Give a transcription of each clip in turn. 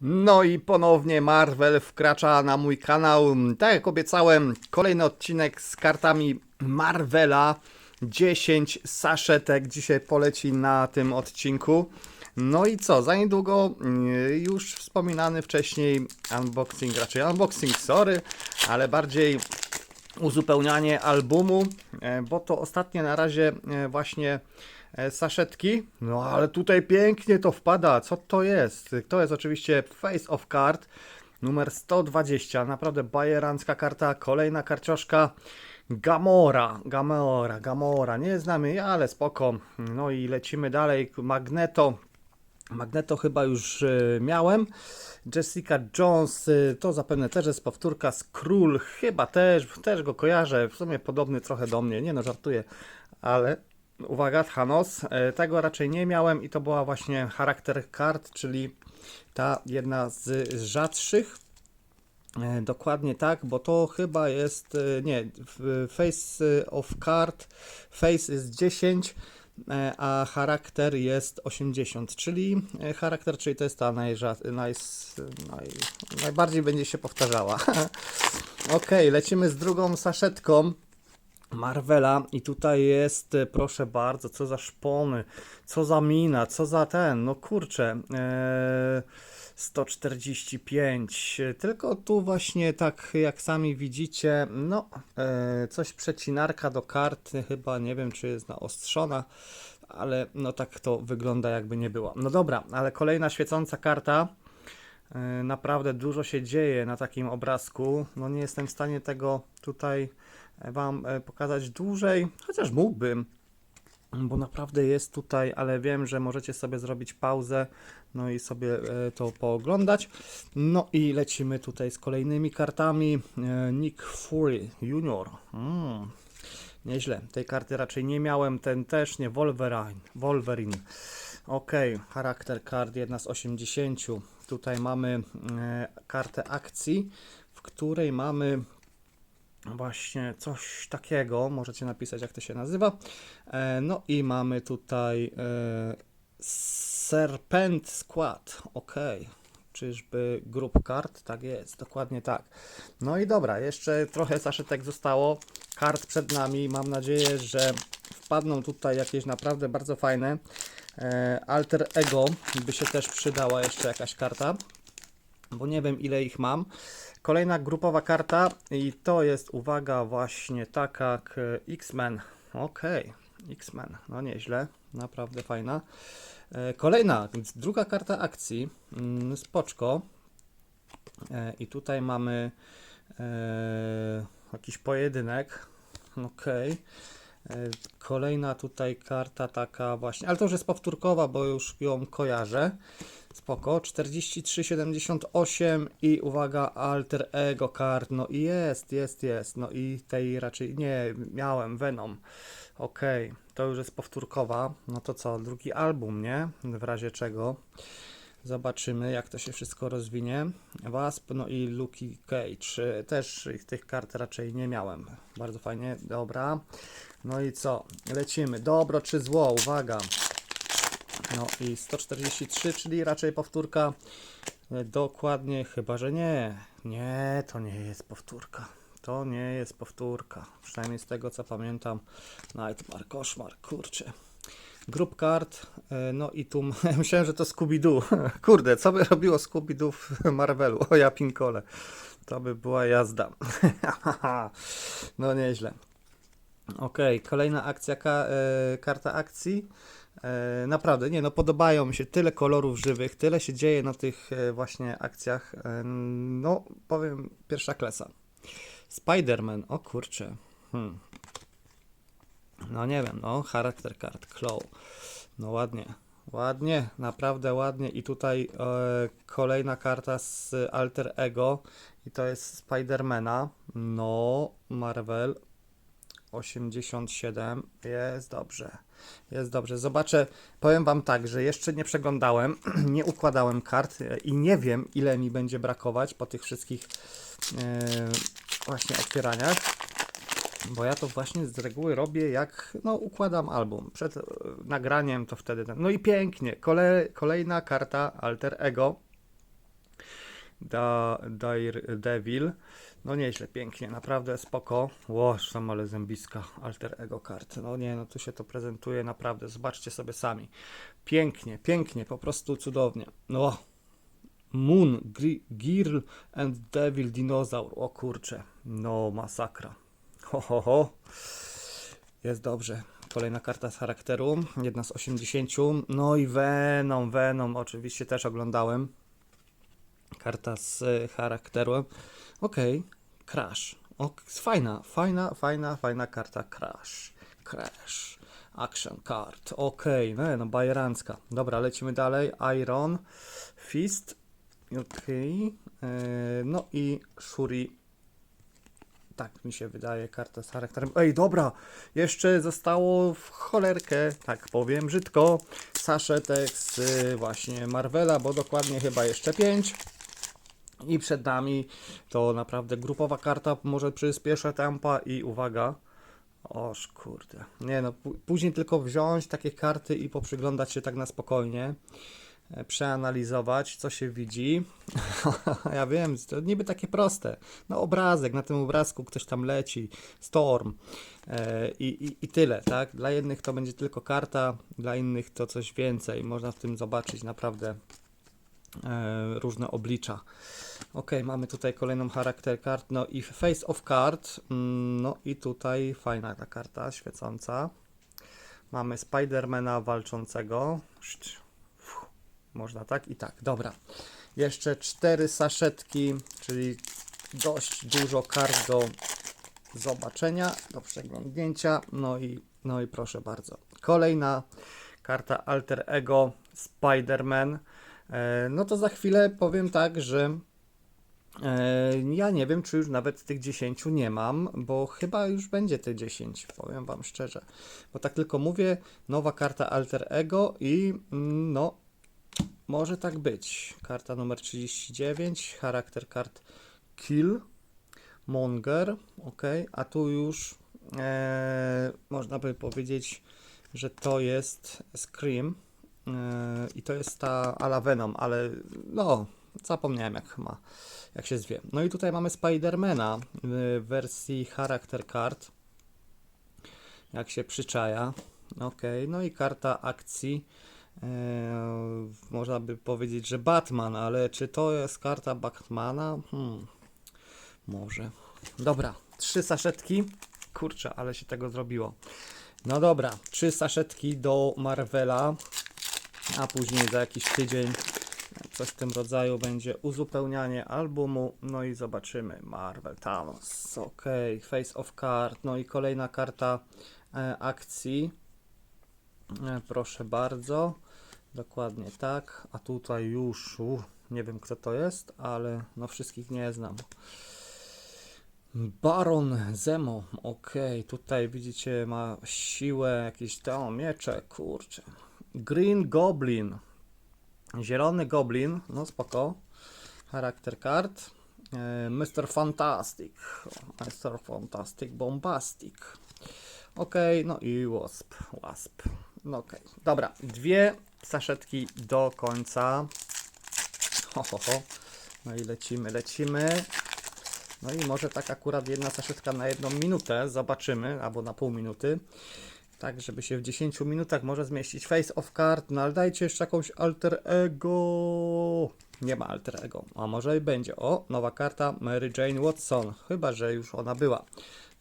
No i ponownie Marvel wkracza na mój kanał. Tak jak obiecałem, kolejny odcinek z kartami Marvela. 10 saszetek dzisiaj poleci na tym odcinku. No i co, za niedługo yy, już wspominany wcześniej unboxing, raczej unboxing, sorry, ale bardziej uzupełnianie albumu, e, bo to ostatnie na razie e, właśnie saszetki. No ale tutaj pięknie to wpada. Co to jest? To jest oczywiście Face of Card numer 120. Naprawdę bajerancka karta. Kolejna karcioszka. Gamora, Gamora, Gamora. Nie znamy ale spoko. No i lecimy dalej. Magneto. Magneto chyba już e, miałem. Jessica Jones e, to zapewne też jest powtórka z Król, chyba też, też go kojarzę. W sumie podobny trochę do mnie, nie no, żartuję, ale uwaga, Thanos. e, Tego raczej nie miałem i to była właśnie charakter card, czyli ta jedna z rzadszych. E, Dokładnie tak, bo to chyba jest, e, nie, Face of Card, Face jest 10, e, a charakter jest 80, czyli charakter, czyli to jest ta najrza, naj, naj, najbardziej będzie się powtarzała. ok, lecimy z drugą saszetką. Marvela i tutaj jest, e, proszę bardzo, co za szpony, co za mina, co za ten, no kurczę, e, 145, tylko tu właśnie tak jak sami widzicie, no e, coś przecinarka do karty, chyba nie wiem czy jest naostrzona, ale no tak to wygląda jakby nie była. No dobra, ale kolejna świecąca karta, E, Naprawdę dużo się dzieje na takim obrazku. No nie jestem w stanie tego tutaj e, Wam e, pokazać dłużej, chociaż mógłbym, bo naprawdę jest tutaj, ale wiem, że możecie sobie zrobić pauzę, no i sobie e, to pooglądać. No i lecimy tutaj z kolejnymi kartami. E, Nick Fury Junior. Mm. Nieźle. Tej karty raczej nie miałem, ten też nie. Wolverine. Wolverine. Ok, charakter kart, jedna z 80. Tutaj mamy kartę akcji, w której mamy właśnie coś takiego. Możecie napisać, jak to się nazywa. E, no i mamy tutaj e, Serpent Squad. Ok. Czyżby grup kart? Tak jest, dokładnie tak. No i dobra, jeszcze trochę saszetek zostało. Kart przed nami. Mam nadzieję, że wpadną tutaj jakieś naprawdę bardzo fajne. E, Alter Ego by się też przydała jeszcze jakaś karta, bo nie wiem ile ich mam. Kolejna grupowa karta i to jest, uwaga, właśnie taka jak X-Men. Okej, X-Men, no nieźle, naprawdę fajna. E, Kolejna, więc druga karta akcji, mm, spoczko. E, I tutaj mamy e, jakiś pojedynek. Okej. E, Kolejna tutaj karta taka właśnie, ale to już jest powtórkowa, bo już ją kojarzę. Spoko, 43,78 i uwaga, alter ego card, no i jest, jest, jest, no i tej raczej nie miałem, Venom. Okej, to już jest powtórkowa, no to co, drugi album, nie? W razie czego. Zobaczymy, jak to się wszystko rozwinie. Wasp, no i Lucky Cage. Też ich tych kart raczej nie miałem. Bardzo fajnie, dobra. No i co? Lecimy. Dobro czy zło? Uwaga. No i 143, czyli raczej powtórka. E, Dokładnie, chyba że nie. Nie, to nie jest powtórka. To nie jest powtórka. Przynajmniej z tego co pamiętam. Nightmare, koszmar, kurczę. Group card, e, no i tu myślałem, że to Scooby-Doo. Kurde, co by robiło Scooby-Doo w Marvelu? O ja pinkole. To by była jazda. no nieźle. Okej, kolejna akcja, ka, e, karta akcji. E, naprawdę, nie no, podobają mi się tyle kolorów żywych, tyle się dzieje na tych właśnie akcjach. No, powiem, pierwsza klasa. Spider-Man, o kurczę. Hmm. No nie wiem, no, charakter kart, Claw. No ładnie, ładnie, naprawdę ładnie. I tutaj e, kolejna karta z Alter Ego i to jest Spidermana. No, Marvel 87, jest dobrze, jest dobrze. Zobaczę, powiem Wam tak, że jeszcze nie przeglądałem, nie układałem kart e, i nie wiem, ile mi będzie brakować po tych wszystkich e, właśnie otwieraniach. Bo ja to właśnie z reguły robię, jak no, układam album. Przed e, nagraniem to wtedy. Ten. No i pięknie. Kole, kolejna karta Alter Ego. da, Daredevil. No nieźle, pięknie, naprawdę spoko. Łoż, tam ale zębiska, alter ego kart. No nie, no tu się to prezentuje naprawdę, zobaczcie sobie sami. Pięknie, pięknie, po prostu cudownie. No, Moon, Girl and Devil Dinozaur. O kurcze, no masakra. Ho, ho, ho. Jest dobrze. Kolejna karta z charakteru, jedna z 80. No i Venom, Venom oczywiście też oglądałem. Karta z e, charakteru. Okej, Crash. O, fajna, fajna, fajna, fajna karta Crash. Crash. Action card. Okej, no, no bajerancka. Dobra, lecimy dalej. Iron Fist. Okej. e, No i Shuri. Tak mi się wydaje, karta z charakterem. Ej, dobra, jeszcze zostało w cholerkę, tak powiem brzydko, saszetek z y, właśnie Marvela, bo dokładnie chyba jeszcze 5. I przed nami to naprawdę grupowa karta, może przyspieszę tempa i uwaga. Oż kurde. Nie no, pó- później tylko wziąć takie karty i poprzyglądać się tak na spokojnie. E, Przeanalizować, co się widzi. ja wiem, to niby takie proste. No obrazek, na tym obrazku ktoś tam leci, storm e, i, i, tyle, tak? Dla jednych to będzie tylko karta, dla innych to coś więcej. Można w tym zobaczyć naprawdę e, różne oblicza. Ok, mamy tutaj kolejną charakter kart, no i face of card, mm, no i tutaj fajna ta karta, świecąca. Mamy Spidermana walczącego. Można tak i tak, dobra. Jeszcze cztery saszetki, czyli dość dużo kart do zobaczenia, do przeglądnięcia. No i, no i proszę bardzo. Kolejna karta Alter Ego Spider-Man. E, No to za chwilę powiem tak, że e, ja nie wiem, czy już nawet tych 10 nie mam, bo chyba już będzie te 10, powiem Wam szczerze. Bo tak tylko mówię, nowa karta Alter Ego i mm, no, może tak być. Karta numer 39, charakter kart Kill, Monger, ok, a tu już e, można by powiedzieć, że to jest Scream e, i to jest ta ala Venom, ale no, zapomniałem jak ma, jak się zwie. No i tutaj mamy Spidermana w wersji charakter card, jak się przyczaja, ok, no i karta akcji. E, można by powiedzieć, że Batman, ale czy to jest karta Batmana? Hmm, może. Dobra, trzy saszetki. Kurczę, ale się tego zrobiło. No dobra, trzy saszetki do Marvela, a później za jakiś tydzień coś w tym rodzaju będzie uzupełnianie albumu. No i zobaczymy. Marvel Thanos, ok, Face of Card, no i kolejna karta e, akcji. E, proszę bardzo. Dokładnie tak. A tutaj już, nie wiem kto to jest, ale no wszystkich nie znam. Baron Zemo, okej, tutaj widzicie ma siłę, jakieś tam miecze, kurczę. Green Goblin, zielony Goblin, no spoko. Charakter card. E, Mr. Fantastic, Mr. Fantastic Bombastic. Okej, no i Wasp, Wasp. No okej, dobra, dwie saszetki do końca. Ho, ho, ho. No i lecimy, lecimy. No i może tak akurat jedna saszetka na jedną minutę, zobaczymy, albo na pół minuty. Tak, żeby się w 10 minutach może zmieścić face of card, no ale dajcie jeszcze jakąś alter ego. Nie ma alter ego, a może i będzie. O, nowa karta Mary Jane Watson, chyba że już ona była.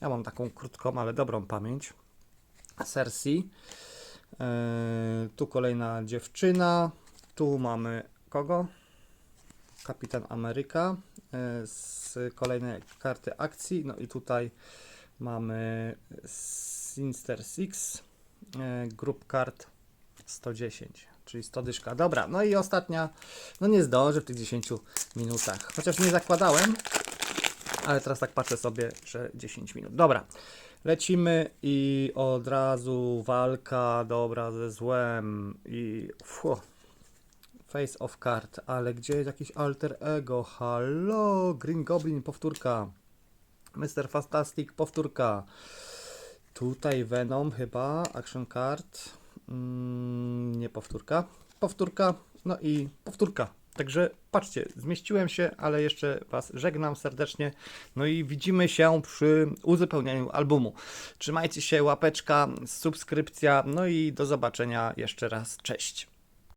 Ja mam taką krótką, ale dobrą pamięć. Cersei. Eee, tu kolejna dziewczyna. Tu mamy kogo? Kapitan Ameryka e, z kolejnej karty akcji. No i tutaj mamy Sinister Six, e, Group Card 110, czyli 100 dyszka. Dobra, no i ostatnia, no nie zdążę w tych 10 minutach, chociaż nie zakładałem, ale teraz tak patrzę sobie, że 10 minut. Dobra, lecimy i od razu walka dobra ze złem i fu, Face of card, ale gdzie jest jakiś alter ego? Halo, Green Goblin, powtórka. Mr. Fantastic, powtórka. Tutaj Venom chyba, action card. Mm, nie powtórka. Powtórka, no i powtórka. Także patrzcie, zmieściłem się, ale jeszcze Was żegnam serdecznie. No i widzimy się przy uzupełnianiu albumu. Trzymajcie się, łapeczka, subskrypcja, no i do zobaczenia jeszcze raz. Cześć.